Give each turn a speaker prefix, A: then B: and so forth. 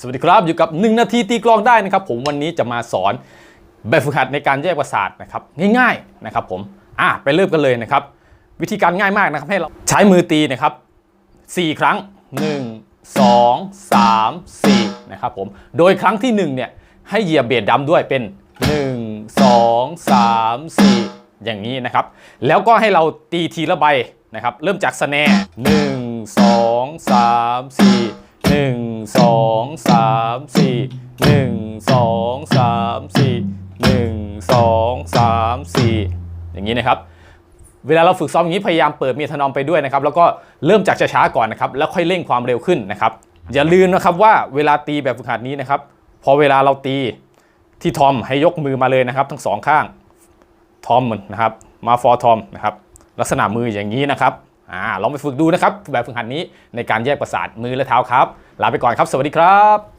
A: สวัสดีครับ อยู่กับ 1 นาทีตีกลองได้นะครับ ผมวันนี้จะมาสอนแบบฝึกหัดในการแยกประสาทนะครับง่ายๆนะครับผมอะไปเริ่มกันเลยนะครับ วิธีการง่ายมากนะครับให้เราใช้มือตีนะครับ 4 ครั้ง 1 2 3 4นะครับผมโดยครั้งที่ 1 เนี่ยให้เหยียบเบสดำด้วยเป็น 1 2 3 4 อย่างนี้นะครับ แล้วก็ให้เราตีทีละใบนะครับ เริ่มจากสแนร์1 2 3 4 1 2 3 4 1 2 3 4 1 2 3 4อย่างนี้นะครับ เวลาเราฝึกซ้อมอย่างนี้พยายามเปิดเมทานอมไปด้วยนะครับ แล้วก็เริ่มจากช้าๆก่อนนะครับ แล้วค่อยเร่งความเร็วขึ้นนะครับ อย่าลืมนะครับว่าเวลาตีแบบฝึกหัดนี้นะครับ พอเวลาเราตีที่ทอมให้ยกมือมาเลยนะครับ ทั้งสองข้างทอมนะครับมาฟอร์ทอมนะครับลักษณะมืออย่างนี้นะครับ อ่าลองไปฝึกดูนะครับแบบฝึกหัดนี้ในการแยกประสาทมือและเท้าครับ ลาไปก่อนครับ สวัสดีครับ